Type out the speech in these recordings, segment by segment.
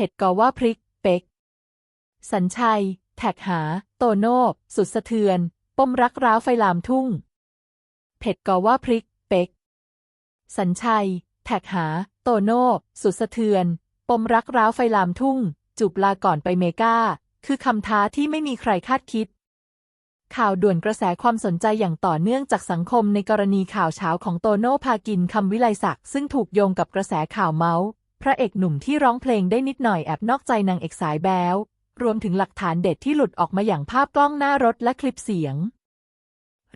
ผ็ดก็ว่าพริก เป็ก สัญชัย แท็กหา โตโน่ สุดสะเทือน ปมรักร้าวไฟลามทุ่ง เผ็ดก็ว่าพริก เป็ก สัญชัย แท็กหา โตโน่ สุดสะเทือน ปมรักร้าวไฟลามทุ่ง จูบลาก่อนไปเมกา คือคำท้าที่ไม่มีใครคาดคิดข่าวด่วนกระแสความสนใจอย่างต่อเนื่องจากสังคมในกรณีข่าวเช้าของโตโน่พากินคำวิไลศักดิ์ซึ่งถูกโยงกับกระแสข่าวเมาส์ พระเอกหนุ่มที่ร้องเพลงได้นิดหน่อยแอบนอกใจนางเอกสายแบ๊วรวมถึงหลักฐานเด็ดที่หลุดออกมาอย่างภาพกล้องหน้ารถและคลิปเสียง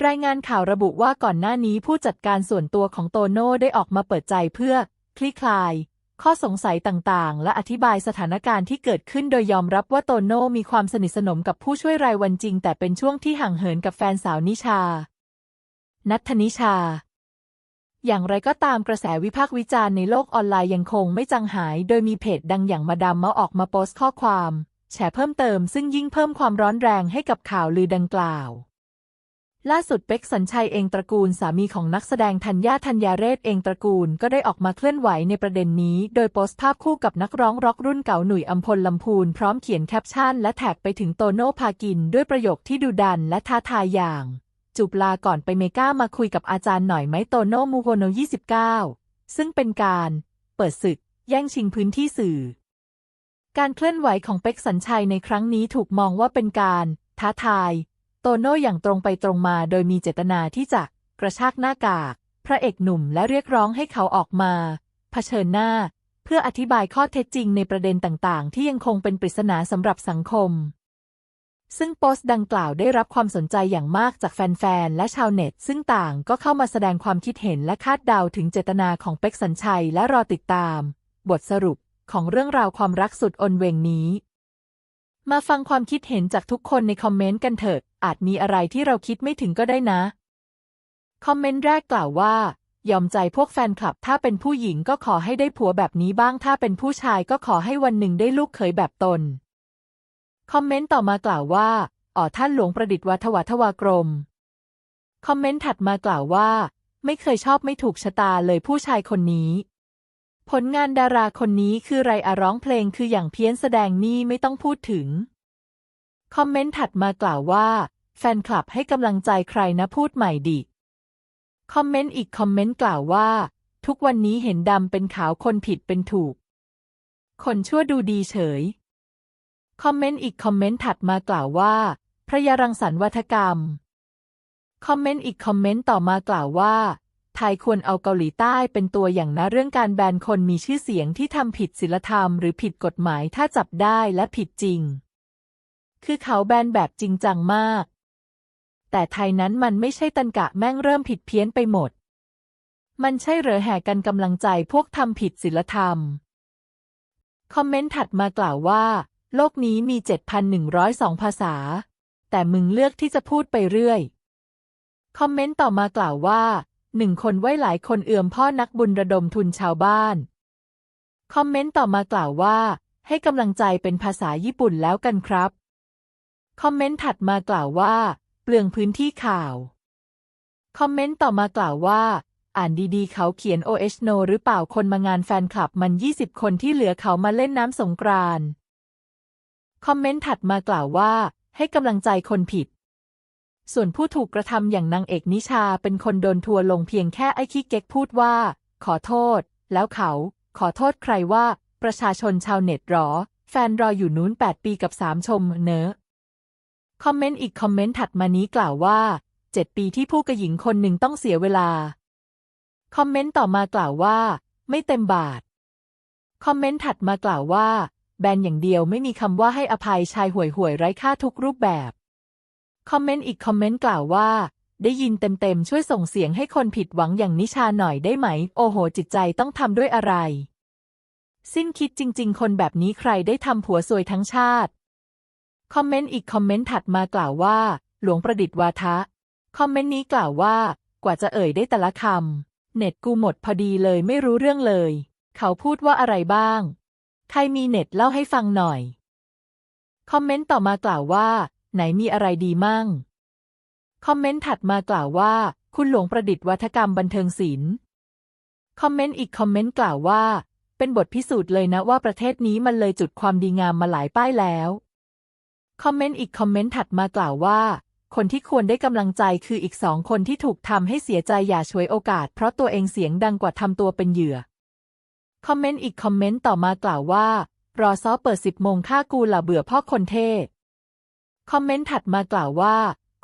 รายงานข่าวระบุว่าก่อนหน้านี้ผู้จัดการส่วนตัวของโตโน่ได้ออกมาเปิดใจเพื่อ คลี่คลาย ข้อสงสัยต่างๆ และอธิบายสถานการณ์ที่เกิดขึ้นโดยยอมรับว่าโตโน่มีความสนิทสนมกับผู้ช่วยรายวันจริง แต่เป็นช่วงที่ห่างเหินกับแฟนสาวนิชา นัทธนิชา อย่างไรก็ตามกระแสวิพากษ์วิจารณ์ในโลกออนไลน์ยังคงไม่จางหาย โดยมีเพจดังอย่างมาดามเมาออกมาโพสต์ข้อความแฉเพิ่มเติมซึ่งยิ่งเพิ่มความร้อนแรงให้กับข่าวลือดังกล่าว ล่าสุดเป็กสัญชัยเองตระกูลสามีของนักแสดงธัญญาธัญญาเรศเองตระกูลก็ได้ออกมาเคลื่อนไหวในประเด็นนี้ โดยโพสต์ภาพคู่กับนักร้องร็อกรุ่นเก่าหนุ่ยอัมพลลำพูนพร้อมเขียนแคปชั่นและแท็กไปถึงโตโน่พากินด้วยประโยคที่ดุดันและท้าทายอย่าง จูบลาก่อนไปเมกามาคุยกับอาจารย์หน่อยไหมโตโน่มูโกโน 29 ซึ่งเป็นการเปิดศึกแย่งชิงพื้นที่สื่อ การเคลื่อนไหวของเป็กสัญชัยในครั้งนี้ถูกมองว่าเป็นการท้าทาย โตโน่อย่างตรงไปตรงมาโดยมีเจตนาที่จะกระชากหน้ากาก พระเอกหนุ่มและเรียกร้องให้เขาออกมา เผชิญหน้า เพื่ออธิบายข้อเท็จจริงในประเด็นต่างๆ ที่ยังคงเป็นปริศนาสำหรับสังคม ซึ่งโพสต์ดังกล่าวได้รับความสนใจอย่างมากจากแฟนๆ และชาวเน็ต ซึ่งต่างก็เข้ามาแสดงความคิดเห็นและคาดเดาถึงเจตนาของเป็กสัญชัยและรอติดตาม บทสรุปของเรื่องราวความรักสุดอนเวงนี้ มาฟังความคิดเห็นจากทุกคนในคอมเมนต์กันเถิดอาจมีอะไรที่เราคิดไม่ถึงก็ได้นะ คอมเมนต์แรกกล่าวว่า ยอมใจพวกแฟนคลับ ถ้าเป็นผู้หญิงก็ขอให้ได้ผัวแบบนี้บ้าง ถ้าเป็นผู้ชายก็ขอให้วันหนึ่งได้ลูกเขยแบบตน คอมเมนต์ต่อมากล่าวว่า อ๋อท่านหลวงประดิษฐ์วัฒวัฒวากรม คอมเมนต์ถัดมากล่าวว่า ไม่เคยชอบไม่ถูกชะตาเลยผู้ชายคนนี้ ผลงานดาราคนนี้คือไรอะร้องเพลงคืออย่างเพี้ยนแสดงนี่ไม่ต้องพูดถึง คอมเมนต์ถัดมากล่าวว่า แฟนคลับให้กำลังใจใครนะพูดใหม่ดิคอมเมนต์อีกคอมเมนต์กล่าวว่า ทุกวันนี้เห็นดำเป็นขาวคนผิดเป็นถูก คนชั่วดูดีเฉย คอมเมนต์อีกคอมเมนต์ถัดมากล่าวว่า พระยารังสรรค์วัฒกรรม คอมเมนต์อีกคอมเมนต์ต่อมากล่าวว่าไทยควรเอาเกาหลีใต้เป็นตัวอย่างนะเรื่องการแบนคนมีชื่อเสียงที่ทำผิดศีลธรรมหรือผิดกฎหมายถ้าจับได้และผิดจริง คือเขาแบนแบบจริงจังมาก แต่ไทยนั้นมันไม่ใช่ตันกะแม่งเริ่มผิดเพี้ยนไปหมด มันใช่เหรอแห่กันกำลังใจพวกทำผิดศีลธรรม คอมเมนต์ถัดมากล่าวว่า โลกนี้มี 7,102 ภาษา แต่มึงเลือกที่จะพูดไปเรื่อย คอมเมนต์ต่อมากล่าวว่าหนึ่งคนไว้หลายคนเอื่อมพ่อนักบุญระดมทุนชาวบ้าน คอมเมนต์ต่อมากล่าวว่า ให้กำลังใจเป็นภาษาญี่ปุ่นแล้วกันครับ คอมเมนต์ถัดมากล่าวว่า เปลืองพื้นที่ข่าว คอมเมนต์ต่อมากล่าวว่า อ่านดีๆ เขาเขียน OH no หรือเปล่าคนมางานแฟนคลับมัน 20 คนที่เหลือเขามาเล่นน้ำสงกรานต์ คอมเมนต์ถัดมากล่าวว่า ให้กำลังใจคนผิด ส่วนผู้ถูกกระทำอย่างนางเอกนิชาเป็นคนโดนทัวร์ลงเพียงแค่ไอ้ขี้เก๊กพูดว่า ขอโทษ แล้วเขา ขอโทษใครว่า ประชาชนชาวเน็ตหรอ แฟนรออยู่นู้น 8 ปีกับ 3 ชมเนอะคอมเมนต์อีกคอมเมนต์ถัดมานี้กล่าวว่า 7 ปีที่ผู้กระหญิงคนหนึ่งต้องเสียเวลา คอมเมนต์ต่อมากล่าวว่า ไม่เต็มบาท คอมเมนต์ถัดมากล่าวว่า แบนอย่างเดียวไม่มีคำว่าให้อภัยชายห่วยห่วยไร้ค่าทุกรูปแบบ คอมเมนต์อีกคอมเมนต์กล่าวว่า ได้ยินเต็มๆ ช่วยส่งเสียงให้คนผิดหวังอย่างนิชาหน่อยได้ไหม โอโห จิตใจต้องทำด้วยอะไร สิ้นคิดจริง ๆ คนแบบนี้ใครได้ทำผัวซวยทั้งชาติ คอมเมนต์อีกคอมเมนต์ถัดมากล่าวว่า หลวงประดิษฐ์วาทะ คอมเมนต์นี้กล่าวว่า กว่าจะเอ่ยได้แต่ละคำเน็ตกูหมดพอดีเลยไม่รู้เรื่องเลย เขาพูดว่าอะไรบ้าง ครมีเน็ตเล่าให้ฟังหน่อย คอมเมนต์ต่อมากล่าวว่า ไหนมีอะไรดีมั่ง คอมเมนต์ถัดมากล่าวว่า คุณหลวงประดิษฐ์วัฒกรรมบันเทิงศิลป์ คอมเมนต์อีกคอมเมนต์กล่าวว่า เป็นบทพิสูจน์เลยนะว่าประเทศนี้มันเลยจุดความดีงามมาหลายป้ายแล้ว คอมเมนต์อีกคอมเมนต์ถัดมากล่าวว่า คนที่ควรได้กำลังใจคืออีกสองคนที่ถูกทำให้เสียใจอย่าช่วยโอกาส เพราะตัวเองเสียงดังกว่าทำตัวเป็นเหยื่อ คอมเมนต์อีกคอมเมนต์ต่อมากล่าวว่า รอซอเปิดสิบโมงค่ากูหละเบื่อพ่อคนเท่คอมเมนต์ถัดมากล่าวว่า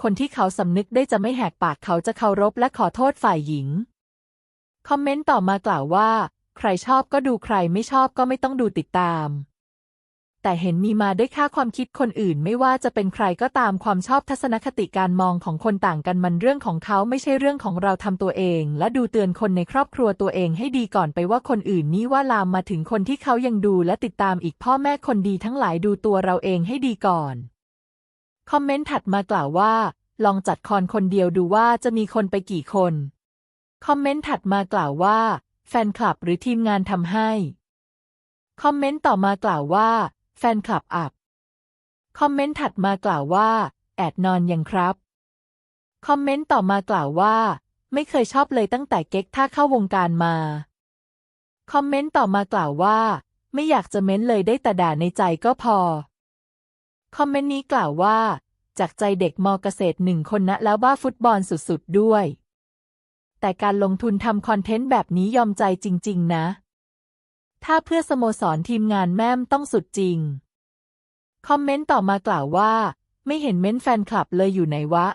คนที่เขาสำนึกได้จะไม่แหกปากเขาจะเคารพและขอโทษฝ่ายหญิง คอมเมนต์ต่อมากล่าวว่า ใครชอบก็ดูใครไม่ชอบก็ไม่ต้องดูติดตาม แต่เห็นมีมาด้วยค่าความคิดคนอื่นไม่ว่าจะเป็นใครก็ตามความชอบทัศนคติการมองของคนต่างกันมันเรื่องของเขาไม่ใช่เรื่องของเราทำตัวเอง และดูเตือนคนในครอบครัวตัวเองให้ดีก่อนไปว่าคนอื่นนี้ว่าลามมาถึงคนที่เขายังดูและติดตามอีกพ่อแม่คนดีทั้งหลายดูตัวเราเองให้ดีก่อน คอมเมนต์ถัดมากล่าวว่า ลองจัดคอนคนเดียวดูว่าจะมีคนไปกี่คน คอมเมนต์ถัดมากล่าวว่า แฟนคลับหรือทีมงานทำให้ คอมเมนต์ต่อมากล่าวว่า แฟนคลับอับ คอมเมนต์ถัดมากล่าวว่า แอดนอนยังครับ คอมเมนต์ต่อมากล่าวว่า ไม่เคยชอบเลยตั้งแต่เก๊กถ้าเข้าวงการมา คอมเมนต์ต่อมากล่าวว่า ไม่อยากจะเม้นเลยได้แต่ด่าในใจก็พอ คอมเมนต์นี้กล่าวว่า จากใจเด็กมเกษตรหนึ่งคนนะแล้วบ้าฟุตบอลสุดๆด้วย แต่การลงทุนทำคอนเทนต์แบบนี้ยอมใจจริง ๆ นะ ถ้าเพื่อสโมสรทีมงานแม่มต้องสุดจริง คอมเมนต์ต่อมากล่าวว่า ไม่เห็นเม้นแฟนคลับเลยอยู่ไหนวะ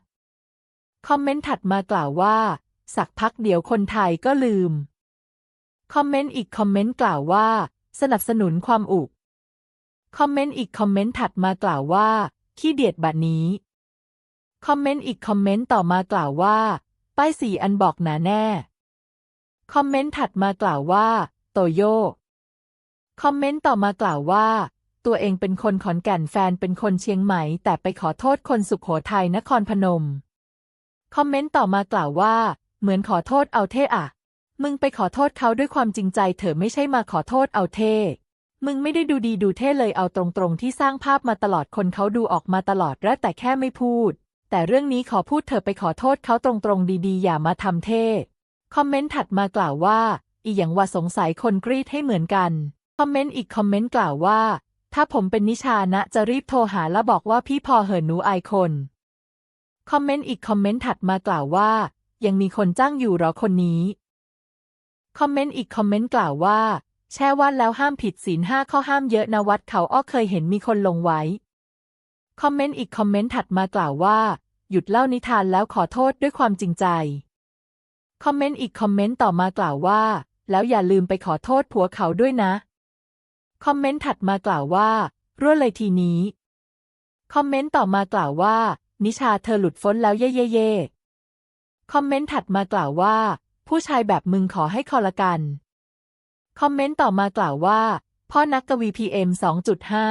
คอมเมนต์ถัดมากล่าวว่า สักพักเดี๋ยวคนไทยก็ลืม คอมเมนต์อีกคอมเมนต์กล่าวว่า สนับสนุนความอุก คอมเมนต์อีกคอมเมนต์ถัดมากล่าวว่าขี้เดียดบัดนี้ คอมเมนต์อีกคอมเมนต์ต่อมากล่าวว่า ป้ายสีอันบอกหนาแน่ คอมเมนต์ถัดมากล่าวว่า โตโย คอมเมนต์ต่อมากล่าวว่า ตัวเองเป็นคนขอนแก่นแฟนเป็นคนเชียงใหม่ แต่ไปขอโทษคนสุขโขทัยนครพนม คอมเมนต์ต่อมากล่าวว่า เหมือนขอโทษเอาเทอะมึงไปขอโทษเขาด้วยความจริงใจเถอะไม่ใช่มาขอโทษเอาเท มึงไม่ได้ดูดีดูเท่เลยเอาตรงๆที่สร้างภาพมาตลอดคนเขาดูออกมาตลอดและแต่แค่ไม่พูด แต่เรื่องนี้ขอพูดเธอไปขอโทษเขาตรงๆดีๆ อย่ามาทำเท่ คอมเมนต์ถัดมากล่าวว่า อีหยังว่าสงสัยคนกรีดให้เหมือนกัน คอมเมนต์อีกคอมเมนต์กล่าวว่า ถ้าผมเป็นนิชานะจะรีบโทรหาและบอกว่าพี่พอเหินหนูไอคน คอมเมนต์อีกคอมเมนต์ถัดมากล่าวว่า ยังมีคนจ้างอยู่หรอคนนี้ คอมเมนต์อีกคอมเมนต์กล่าวว่า แช่วัดแล้วห้ามผิดศีลห้าข้อห้ามเยอะนะวัดเขาอ้อเคยเห็นมีคนลงไว้ คอมเมนต์อีกคอมเมนต์ถัดมากล่าวว่า หยุดเล่านิทานแล้วขอโทษด้วยความจริงใจ คอมเมนต์อีกคอมเมนต์ต่อมากล่าวว่า แล้วอย่าลืมไปขอโทษผัวเขาด้วยนะ คอมเมนต์ถัดมากล่าวว่า รั่วเลยทีนี้ คอมเมนต์ต่อมากล่าวว่า นิชาเธอหลุดฟ้นแล้วเย่เย่เย่คอมเมนต์ถัดมากล่าวว่า ผู้ชายแบบมึงขอให้คอละกัน คอมเมนต์ต่อมากล่าวว่า พ่อนักกวีพีเอ็มสองจุดห้า